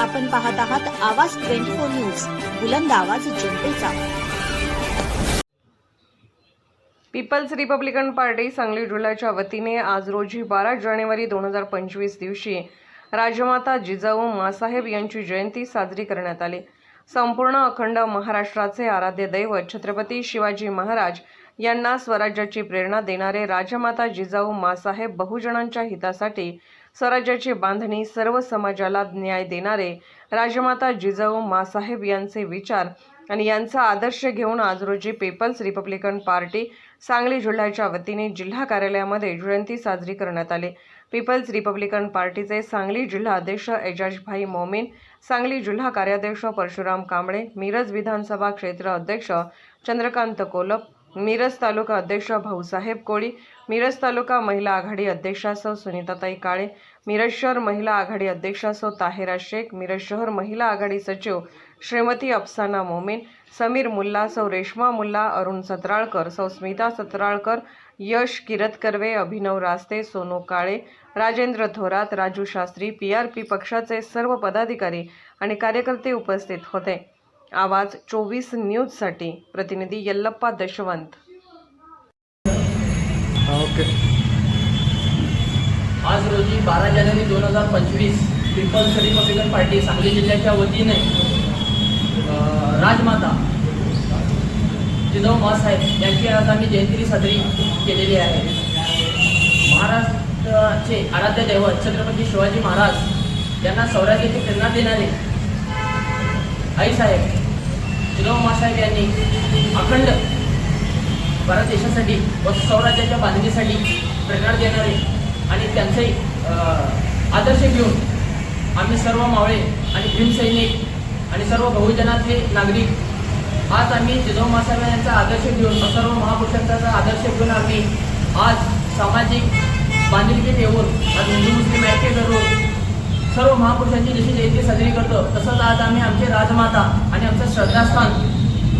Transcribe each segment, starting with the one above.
आपण पाहत आहात आवाज ट्वेंटी फोर न्यूज. बुलंद आवाज जनतेचा. पीपल्स रिपब्लिकन पार्टी सांगली जिल्ह्याच्या वतीने आज रोजी बारा जानेवारी दोन हजार पंचवीस दिवशी राजमाता जिजाऊ मासाहेब यांची जयंती साजरी करण्यात आली. संपूर्ण अखंड महाराष्ट्राचे आराध्य दैवत छत्रपती शिवाजी महाराज यांना स्वराज्याची प्रेरणा देणारे राजमाता जिजाऊ मासाहेब बहुजनांच्या हितासाठी स्वराज्याची बांधणी सर्व समाजाला न्याय देणारे राजमाता जिजाऊ मासाहेब यांचे विचार आणि यांचा आदर्श घेऊन आज रोजी पीपल्स रिपब्लिकन पार्टी सांगली जिल्ह्याच्या वतीने जिल्हा कार्यालयामध्ये जयंती साजरी करण्यात आली. पीपल्स रिपब्लिकन पार्टीचे सांगली जिल्हा अध्यक्ष एजाजभाई मोमीन सांगली जिल्हा कार्याध्यक्ष परशुराम कांबळे मिरज विधानसभा क्षेत्र अध्यक्ष चंद्रकांत कोलप मिरज तालुका अध्यक्ष भाऊसाहेब कोळी मिरज तालुका महिला आघाडी अध्यक्षा सौ सुनीताताई काळे मिरज शहर महिला आघाडी अध्यक्षा सौ ताहेरा शेख मिरज शहर महिला आघाडी सचिव श्रीमती अफसाना मोमीन समीर मुल्ला सौ रेश्मा मुल्ला अरुण सतराळकर सौ Smita Satralkar Yash Kirat Karve Abhinav Raste Sonu Kale Rajendra Thorat Raju Shastri P R P पक्षाचे सर्व पदाधिकारी आणि कार्यकर्ते उपस्थित होते. आवाज चोवीस न्यूजसाठी प्रतिनिधी यल्लप्पा दशवंत. ओके. आज रोजी बारा जानेवारी दोन हजार पंचवीस पीपल्स रिपब्लिकन पार्टी सांगली जिल्ह्याच्या वतीने राजमाता जिजाऊ मासाहेब यांची आज आम्ही जयंती साजरी केलेली आहे. महाराष्ट्राचे आराध्य दैवत छत्रपती शिवाजी महाराज यांना स्वराज्याची प्रेरणा देणारे आईसाहेब जिजाऊ मासाहेब यांनी अखंड भारत देशासाठी व स्वराज्याच्या बांधणीसाठी प्रेरणा देणारे आणि त्यांचे आदर्श घेऊन आम्ही सर्व मावळे आणि भीमसैनिक आणि सर्व बहुजनातले नागरिक आज आम्ही जिजाऊ मासाहेब यांचा आदर्श घेऊन व सर्व महापुरुषांचा आदर्श घेऊन आम्ही आज सामाजिक बांधिलकी ठेवून आज हिंदू मुस्लिम ऐक्य करून सर्व महापुरुषांची जशी जयंती साजरी करतो. तसंच आज आम्ही आमचे राजमाता आणि आमचं श्रद्धास्थान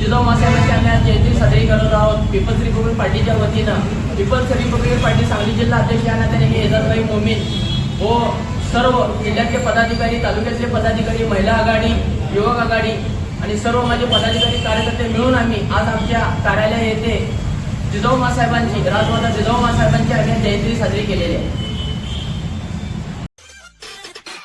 जिजाऊ मासाहेबांची आम्ही आज जयंती साजरी करत आहोत. पीपल्स रिपब्लिक पार्टीच्या वतीनं. पीपल्स रिपब्लिक पार्टी सांगली जिल्हा अध्यक्ष या नात्याने मी एजाजभाई मोमीन. व सर्व जिल्ह्यातले पदाधिकारी तालुक्यातले पदाधिकारी महिला आघाडी युवक आघाडी आणि सर्व माझे पदाधिकारी कार्यकर्ते मिळून आम्ही आज आमच्या कार्यालय येथे जिजाऊ मासाहेबांची राजमाता जिजाऊ मासाहेबांची आम्ही जयंती साजरी केलेली आहे.